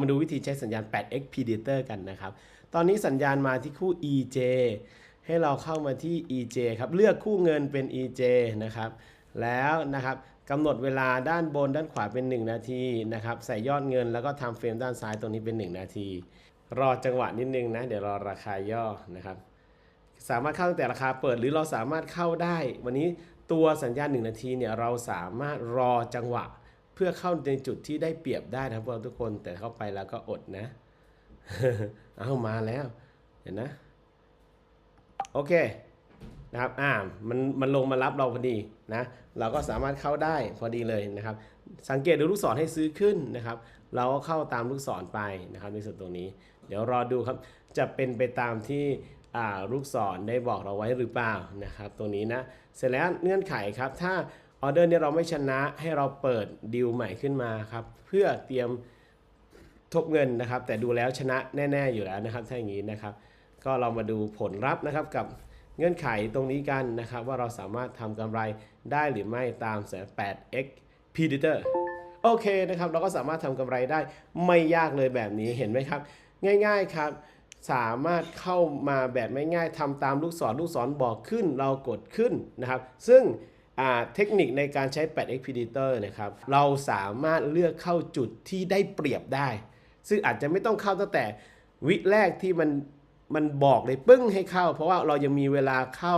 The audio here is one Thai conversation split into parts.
มาดูวิธีใช้สัญญาณ 8x predator กันนะครับ ตอนนี้สัญญาณมาที่คู่ EJ ให้เราเข้ามาที่ EJ ครับเลือกคู่เงินเป็น EJ นะครับแล้วนะครับกำหนดเวลาด้านบนด้านขวาเป็น 1 นาทีนะครับใส่ยอดเงินแล้วก็ทำเฟรมด้านซ้ายตรงนี้เป็น 1 นาที รอจังหวะนิดนึงนะ เดี๋ยวรอราคาย่อนะครับ สามารถเข้าตั้งแต่ราคาเปิดหรือเราสามารถเข้าได้ วันนี้ตัวสัญญาณ 1 นาทีเนี่ยเราสามารถรอจังหวะ พื่อเข้าในจุดที่ได้เปรียบได้นะครับพวกเราทุกคนแต่เข้าไปแล้วก็อดนะ เอามาแล้วเห็นนะ โอเคนะครับอ่ามันมันลงมารับเราพอดีนะเราก็สามารถเข้าได้พอดีเลยนะครับ สังเกตดูลูกศรให้ซื้อขึ้นนะครับ เราก็เข้าตามลูกศรไปนะครับในส่วนตรงนี้ เดี๋ยวรอดูครับจะเป็นไปตามที่ลูกศรได้บอกเราไว้หรือเปล่านะครับ ตรงนี้นะ เสร็จแล้วเงื่อนไขครับถ้า ออเดอร์นี่ยเราไม่ชนะให้เราเปิดดีลใหม่ขึ้นมาครับ เพื่อเตรียมทบเงินนะครับ แต่ดูแล้วชนะแน่ๆอยู่แล้วนะครับถ้าอย่างนี้นะครับ ก็เรามาดูผลลัพธ์นะครับกับเงื่อนไขตรงนี้กันนะครับ ว่าเราสามารถทำกำไรได้หรือไม่ตามแสน 8x predator โอเคนะครับ เราก็สามารถทำกำไรได้ไม่ยากเลยแบบนี้เห็นไหมครับ ง่ายๆครับ สามารถเข้ามาแบบไม่ง่ายทำตามลูกศรลูกศรบอกขึ้นเรากดขึ้นนะครับ ซึ่ง เทคนิคในการใช้ 8x predator นะครับ เราสามารถเลือกเข้าจุดที่ได้เปรียบได้ ซึ่งอาจจะไม่ต้องเข้าตั้งแต่วิแรกที่มันมันบอกเลยปึ้งให้เข้า เพราะว่าเรายังมีเวลาเข้า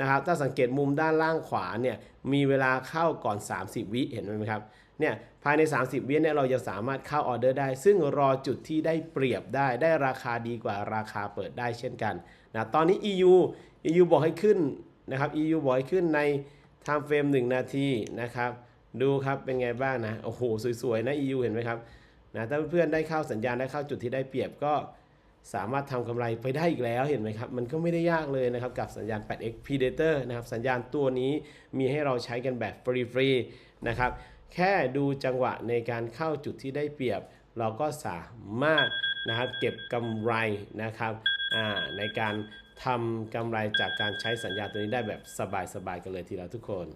นะครับ ถ้าสังเกตมุมด้านล่างขวาเนี่ยมีเวลาเข้าก่อน 30 วิเห็นไหมครับเนี่ยภายใน 30 วิเนี่ยเราจะสามารถเข้าออเดอร์ได้ ซึ่งรอจุดที่ได้เปรียบได้ ได้ราคาดีกว่าราคาเปิดได้เช่นกันนะตอนนี้ EU EU บอกให้ขึ้นนะครับ EU บอกให้ขึ้นใน time frame 1นาทีนะครับ ดูครับเป็นไงบ้างนะ โอ้โห สวยๆ นะ EU เห็นไหมครับนะถ้าเพื่อนๆได้เข้าสัญญาณได้เข้าจุดที่ได้เปรียบก็สามารถทำกำไรไปได้อีกแล้วเห็นไหมครับ มันก็ไม่ได้ยากเลยนะครับ กับสัญญาณ 8x predator นะครับสัญญาณตัวนี้มีให้เราใช้กันแบบฟรีๆนะครับ แค่ดูจังหวะในการเข้าจุดที่ได้เปรียบ เราก็สามารถนะครับเก็บกำไรนะครับ ในการทำกำไรจากการใช้สัญญาตัวนี้ได้แบบสบายๆกันเลยทีเดียวทุกคน